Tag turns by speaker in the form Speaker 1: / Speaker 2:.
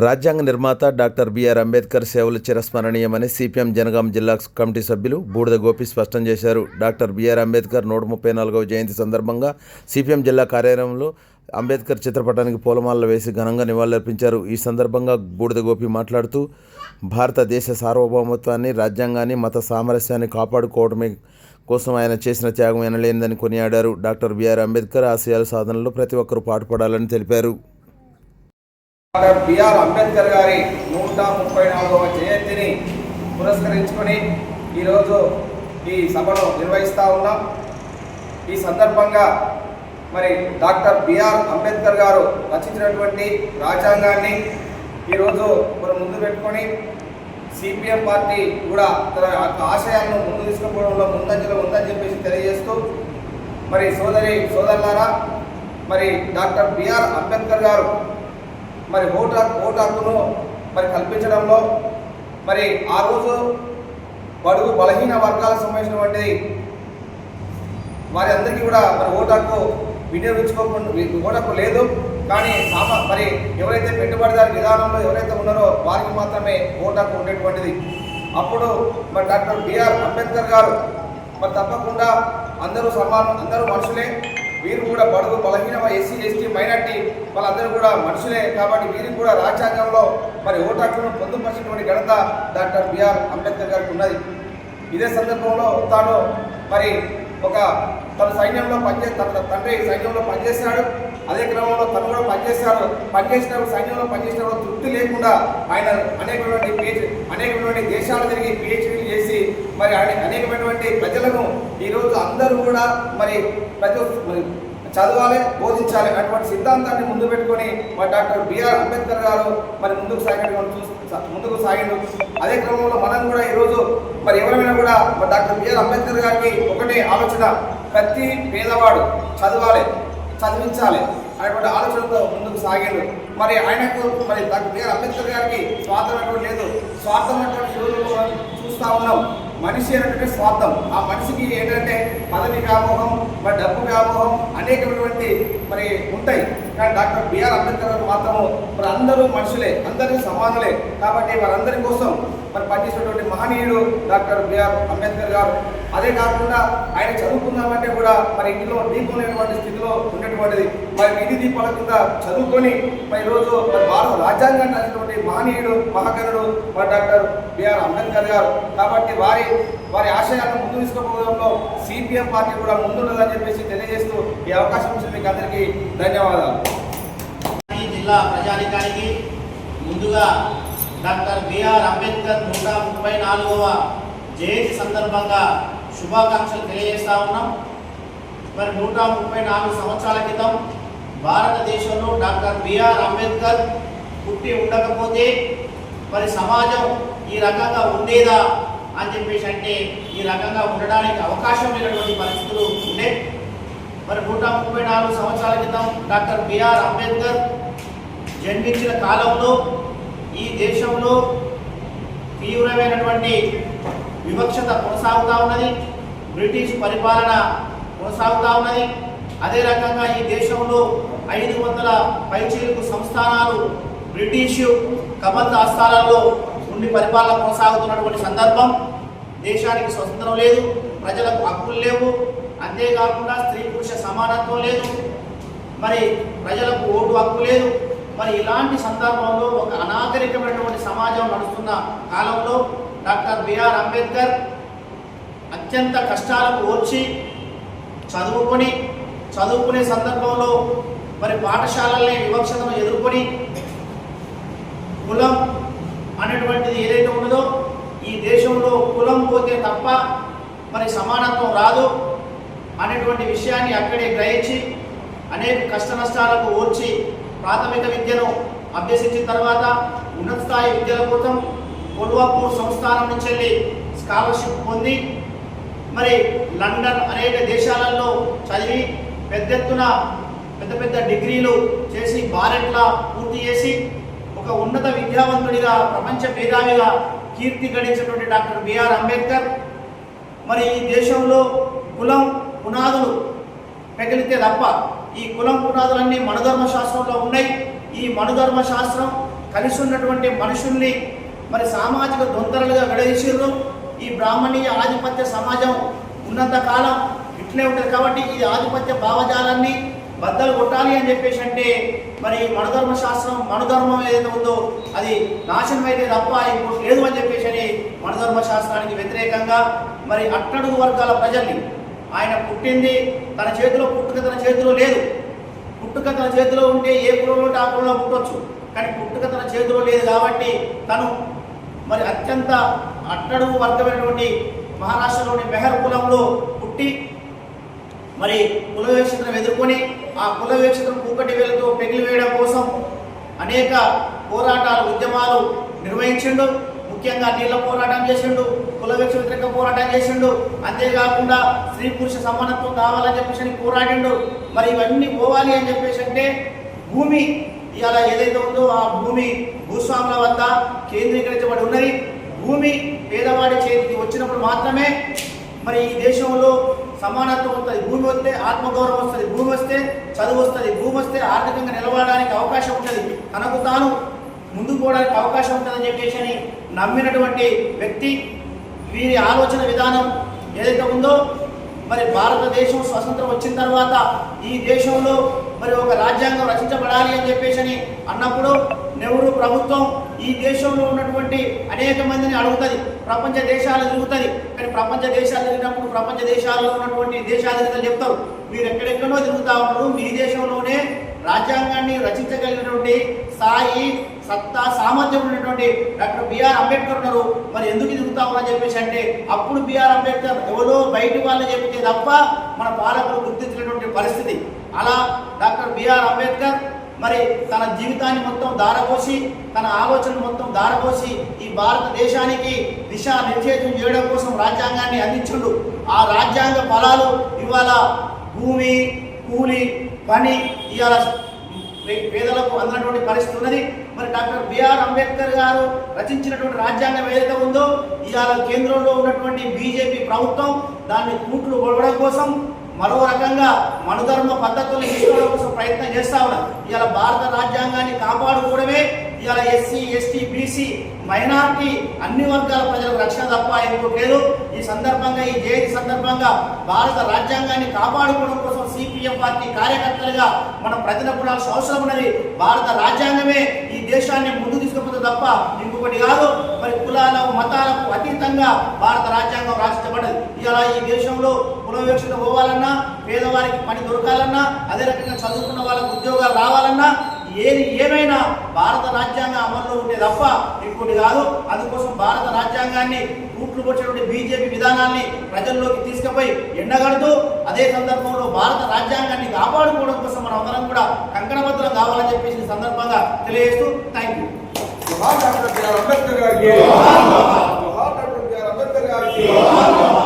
Speaker 1: రాజ్యాంగ నిర్మాత doctor BR Ambedkar సేవలు చిరస్మరణీయమని సిపిఎం జనగాం జిల్లా కమిటీ సభ్యులు బూడిద గోపి స్పష్టం చేశారు. డాక్టర్ బిఆర్ అంబేద్కర్ నూట ముప్పై నాలుగవ జయంతి సందర్భంగా సిపిఎం జిల్లా కార్యాలయంలో అంబేద్కర్ చిత్రపటానికి పూలమాలలు వేసి ఘనంగా నివాళులర్పించారు. ఈ సందర్భంగా బూడిద గోపి మాట్లాడుతూ భారతదేశ సార్వభౌమత్వాన్ని రాజ్యాంగాన్ని మత సామరస్యాన్ని కాపాడుకోవడమే కోసం ఆయన చేసిన త్యాగం ఎనలేనిదని కొనియాడారు. డాక్టర్ బిఆర్ అంబేద్కర్ ఆశయాల సాధనలో ప్రతి ఒక్కరూ పాటుపడాలని తెలిపారు.
Speaker 2: డాక్టర్ బిఆర్ అంబేద్కర్ గారి నూట ముప్పై నాలుగవ జయంతిని పురస్కరించుకొని ఈరోజు ఈ సభను నిర్వహిస్తూ ఉన్నాం. ఈ సందర్భంగా మరి డాక్టర్ బిఆర్ అంబేద్కర్ గారు రచించినటువంటి రాజ్యాంగాన్ని ఈరోజు మనం ముందు పెట్టుకొని సిపిఎం పార్టీ కూడా తన ఆశయాలను ముందు తీసుకుపోవడంలో ముందంజలో ఉందని చెప్పేసి తెలియజేస్తూ మరి సోదరి సోదరులారా మరి డాక్టర్ బిఆర్ అంబేద్కర్ గారు మరి ఓటు హక్కు- ఓటు హక్కును మరి కల్పించడంలో మరి ఆ రోజు బడుగు బలహీన వర్గాలకు సంబంధించినటువంటి వారి అందరికీ కూడా మరి ఓటు హక్కు వినియోగించుకోకుండా ఓటు హక్కు లేదు. కానీ సామా మరి ఎవరైతే పెట్టుబడిదారు విధానంలో ఎవరైతే ఉన్నారో వారికి మాత్రమే ఓటు హక్కు ఉండేటువంటిది. అప్పుడు మరి డాక్టర్ బిఆర్ అంబేద్కర్ గారు మరి తప్పకుండా అందరూ సమానం అందరూ మనుషులే. వీరు కూడా బడుగు బలహీన ఎస్సీ ఎస్టీ మైనార్టీ వాళ్ళందరూ కూడా మనుషులే కాబట్టి వీరికి కూడా రాజ్యాంగంలో మరి ఓటు హక్కును పొందుపరిచినటువంటి ఘనత డాక్టర్ బిఆర్ అంబేద్కర్ గారికి ఉన్నది. ఇదే సందర్భంలో తాను మరి ఒక తన సైన్యంలో పనిచే తన తండ్రి సైన్యంలో పనిచేశాడు. అదే క్రమంలో తను కూడా పనిచేశాడు. పనిచేసినప్పుడు సైన్యంలో పనిచేసినప్పుడు తృప్తి లేకుండా ఆయన అనేకటువంటి పిహెచ్ అనేకమైనటువంటి దేశాలు తిరిగి పిహెచ్డీ మరి ఆయన అనేకమైనటువంటి ప్రజలను ఈరోజు అందరూ కూడా మరి ప్రతి మరి చదవాలి బోధించాలి అటువంటి సిద్ధాంతాన్ని ముందు పెట్టుకొని మరి డాక్టర్ బిఆర్ అంబేద్కర్ గారు మరి ముందుకు సాగడం మనం ముందుకు సాగిండు. అదే క్రమంలో మనం కూడా ఈరోజు మరి ఎవరైనా కూడా మరి డాక్టర్ బిఆర్ అంబేద్కర్ గారికి ఒకటే ఆలోచన ప్రతి పేదవాడు చదవాలి చదివించాలి అనేటువంటి ఆలోచనతో ముందుకు సాగారు మరి ఆయనకు మరి డాక్టర్ బిఆర్ అంబేద్కర్ గారికి స్వార్థం అటువంటి లేదు. స్వార్థం అటువంటి చూస్తా చూస్తూ ఉన్నాం. మనిషి అనేటువంటి స్వార్థం. ఆ మనిషికి ఏంటంటే పదవి వ్యామోహం మరి డబ్బు వ్యామోహం అనేకమైనటువంటి మరి ఉంటాయి. కానీ డాక్టర్ బిఆర్ అంబేద్కర్ గారు మాత్రము మరి అందరూ మనుషులే అందరూ సమానులే. కాబట్టి వారందరి కోసం మరి పనిచేసినటువంటి మహనీయుడు డాక్టర్ బిఆర్ అంబేద్కర్ గారు. అదే కాకుండా ఆయన చదువుకుందామంటే కూడా మరి ఇంట్లో దీపం లేనటువంటి స్థితిలో ఉన్నటువంటిది మరి వీధి దీపాల కింద చదువుకొని మరి ఈరోజు మరి భారత రాజ్యాంగాన్ని రాసినటువంటి మహనీయుడు మహాకరుడు మరి డాక్టర్ బిఆర్ అంబేద్కర్ గారు. కాబట్టి వారి వారి ఆశయాలను ముందు తీసుకుపోవడంలో సిపిఎం పార్టీ కూడా ముందున్నదని చెప్పేసి తెలియజేస్తూ ఈ అవకాశం ఇచ్చిన మీకు అందరికీ ధన్యవాదాలు.
Speaker 3: ఈ జిల్లా ప్రజానికానికి ముందుగా డాక్టర్ బిఆర్ అంబేద్కర్ నూట ముప్పై నాలుగవ జయంతి సందర్భంగా శుభాకాంక్షలు తెలియజేస్తా ఉన్నాం. మరి నూట ముప్పై నాలుగు సంవత్సరాల క్రితం భారతదేశంలో డాక్టర్ బిఆర్ అంబేద్కర్ పుట్టి ఉండకపోతే మరి సమాజం ఈ రకంగా ఉండేదా? అని చెప్పేసి అంటే ఈ రకంగా ఉండడానికి అవకాశం లేనటువంటి పరిస్థితులు ఉండే మరి నూట ముప్పై నాలుగు సంవత్సరాల క్రితం డాక్టర్ బిఆర్ అంబేద్కర్ జన్మించిన కాలంలో ఈ దేశంలో తీవ్రమైనటువంటి వివక్షత కొనసాగుతూ ఉన్నది. బ్రిటిష్ పరిపాలన కొనసాగుతూ ఉన్నది. అదే రకంగా ఈ దేశంలో ఐదు వందల పైచేలకు సంస్థానాలు బ్రిటిష్ కబంధ ఆస్థానాల్లో ఉండి పరిపాలన కొనసాగుతున్నటువంటి సందర్భం దేశానికి స్వతంత్రం లేదు ప్రజలకు హక్కులు లేవు అంతేకాకుండా స్త్రీ పురుష సమానత్వం లేదు మరి ప్రజలకు ఓటు హక్కు లేదు. మరి ఇలాంటి సందర్భంలో ఒక అనాగరికమైనటువంటి సమాజం నడుస్తున్న కాలంలో డాక్టర్ బిఆర్ అంబేద్కర్ అత్యంత కష్టాలకు ఓర్చి చదువుకొని చదువుకునే సందర్భంలో మరి పాఠశాలల్ని వివక్షతను ఎదుర్కొని కులం అనేటువంటిది ఏదైతే ఉన్నదో ఈ దేశంలో కులం పోతే తప్ప మరి సమానత్వం రాదు అనేటువంటి విషయాన్ని అక్కడే గ్రహించి అనేక కష్ట నష్టాలకు ఓర్చి ప్రాథమిక విద్యను అభ్యసించిన తర్వాత ఉన్నత స్థాయి విద్యల కోసం కొల్వాపూర్ సంస్థానం నుంచి వెళ్ళి స్కాలర్షిప్ పొంది మరి లండన్ అనేక దేశాలలో చదివి పెద్ద ఎత్తున పెద్ద పెద్ద డిగ్రీలు చేసి బారెట్లా పూర్తి చేసి ఒక ఉన్నత విద్యావంతుడిగా ప్రపంచ మేధావిగా కీర్తి గడించినటువంటి డాక్టర్ బిఆర్ అంబేద్కర్. మరి ఈ దేశంలో కులం పునాదులు పెగిలితే తప్ప ఈ కులం పునాదులన్నీ మనుధర్మ శాస్త్రంలో ఉన్నాయి. ఈ మనుధర్మ శాస్త్రం కలిసి ఉన్నటువంటి మనుషుల్ని మరి సామాజిక దొంతరలుగా విడదీసారు ఈ బ్రాహ్మణీయ ఆధిపత్య సమాజం ఉన్నంత కాలం ఇట్లే ఉంటుంది కాబట్టి ఈ ఆధిపత్య భావజాలాన్ని బద్దలు కొట్టాలి అని చెప్పేసి అంటే మరి మనుధర్మ శాస్త్రం మనుధర్మం ఏదైతే ఉందో అది నాశనం అయితే తప్ప ఇంకోటి లేదు అని చెప్పేసి అని మనుధర్మ శాస్త్రానికి వ్యతిరేకంగా మరి అట్టడుగు వర్గాల ప్రజల్ని ఆయన పుట్టింది తన చేతిలో పుట్టుక తన చేతిలో లేదు. పుట్టుక తన చేతిలో ఉంటే ఏ కులంలో ఆ కులంలో పుట్టొచ్చు. కానీ పుట్టుక తన చేతిలో లేదు కాబట్టి తను మరి అత్యంత అట్టడుగు వర్గమైనటువంటి మహారాష్ట్రలోని మెహర్ కులంలో పుట్టి మరి కుల వివక్షతను ఎదుర్కొని ఆ కుల వివక్షతను కూకటి వేలతో పెగిలి వేయడం కోసం అనేక పోరాటాలు ఉద్యమాలు నిర్వహించిండు. ముఖ్యంగా నీళ్ళ పోరాటం చేసిండు కుల వివక్ష వ్యతిరేక పోరాటం చేసిండు. అంతేకాకుండా స్త్రీ పురుష సమానత్వం కావాలని చెప్పేసి పోరాడిండు. మరి ఇవన్నీ పోవాలి అని చెప్పేసి అంటే భూమి ఇవాళ ఏదైతే ఉందో ఆ భూమి భూస్వాముల వద్ద కేంద్రీకరించబడి ఉన్నది. భూమి పేదవాడి చేతికి వచ్చినప్పుడు మాత్రమే మరి ఈ దేశంలో సమానత్వం వస్తుంది భూమి వస్తే ఆత్మగౌరవం వస్తుంది. భూమి వస్తే చదువు వస్తుంది. భూమి వస్తే ఆర్థికంగా నిలబడడానికి అవకాశం ఉంటుంది. తనకు తాను ముందుకు పోవడానికి అవకాశం ఉంటుందని చెప్పేసి అని నమ్మినటువంటి వ్యక్తి వీరి ఆలోచన విధానం ఏదైతే ఉందో మరి భారతదేశం స్వతంత్రం వచ్చిన తర్వాత ఈ దేశంలో మరి ఒక రాజ్యాంగం రచించబడాలి అని చెప్పేసి అని అన్నప్పుడు నెహ్రూ ప్రభుత్వం ఈ దేశంలో ఉన్నటువంటి అనేక మందిని అడుగుతుంది. ప్రపంచ దేశాలు తిరుగుతుంది. కానీ ప్రపంచ దేశాలు తిరిగినప్పుడు ప్రపంచ దేశాల్లో ఉన్నటువంటి దేశాధినేతలు చెప్తారు మీరు ఎక్కడెక్కడో తిరుగుతా ఉన్నారు మీ దేశంలోనే రాజ్యాంగాన్ని రచించగలిగినటువంటి స్థాయి సత్తా సామర్థ్యం ఉన్నటువంటి డాక్టర్ బిఆర్ అంబేద్కర్ ఉన్నారు. మరి ఎందుకు తిరుగుతామని చెప్పేసి అంటే అప్పుడు బిఆర్ అంబేద్కర్ ఎవరో బయటి వాళ్ళు చెబితే తప్ప మన పాలకులు గుర్తించినటువంటి పరిస్థితి. అలా డాక్టర్ బిఆర్ అంబేద్కర్ మరి తన జీవితాన్ని మొత్తం దారపోసి తన ఆలోచన మొత్తం దారపోసి ఈ భారతదేశానికి దిశా నిర్చేతం చేయడం కోసం రాజ్యాంగాన్ని అందించుండు. ఆ రాజ్యాంగ ఫలాలు ఇవాళ భూమి కూలి పని ఇవాళ పేదలకు అందినటువంటి పరిస్థితి ఉన్నది. మరి డాక్టర్ బిఆర్ అంబేద్కర్ గారు రచించినటువంటి రాజ్యాంగం ఏదైతే ఉందో ఇవాళ కేంద్రంలో ఉన్నటువంటి బీజేపీ ప్రభుత్వం దాన్ని కూట్లు కొలవడం కోసం మరో రకంగా మనుధర్మ పద్ధతులను తీసుకోవడం కోసం ప్రయత్నం చేస్తా ఉన్నాం. ఇవాళ భారత రాజ్యాంగాన్ని కాపాడుకోవడమే ఇవాళ ఎస్సీ ఎస్టీ బీసీ మైనార్టీ అన్ని వర్గాల ప్రజలకు రక్షణ తప్ప ఇంకోటి లేదు. ఈ సందర్భంగా ఈ జయంతి సందర్భంగా భారత రాజ్యాంగాన్ని కాపాడుకోవడం కోసం సిపిఎం పార్టీ కార్యకర్తలుగా మనం ప్రతినపడాల్సిన అవసరం ఉన్నది. భారత రాజ్యాంగమే ఈ దేశాన్ని ముందు తీసుకుపోతే తప్ప ఇంకొకటి కాదు. మరి కులాలకు మతాలకు అతీతంగా భారత రాజ్యాంగం రాసించబడ్డది. ఇలా ఈ దేశంలో వివక్షత పోవాలన్నా పేదవారికి పని దొరకాలన్నా అదే రకంగా చదువుకున్న వాళ్ళకి ఉద్యోగాలు రావాలన్నా ఏది ఏమైనా భారత రాజ్యాంగం అమల్లో ఉంటే తప్ప ఇంకోటి కాదు. అందుకోసం భారత రాజ్యాంగాన్ని కూట్లు వచ్చేటువంటి బీజేపీ విధానాన్ని ప్రజల్లోకి తీసుకుపోయి ఎండగడుతూ అదే సందర్భంలో భారత రాజ్యాంగాన్ని కాపాడుకోవడం కోసం మనం అందరం కూడా కంకణబద్ధం కావాలని చెప్పేసి సందర్భంగా తెలియజేస్తూ thank you
Speaker 2: doctor BR Ambedkar గారికి.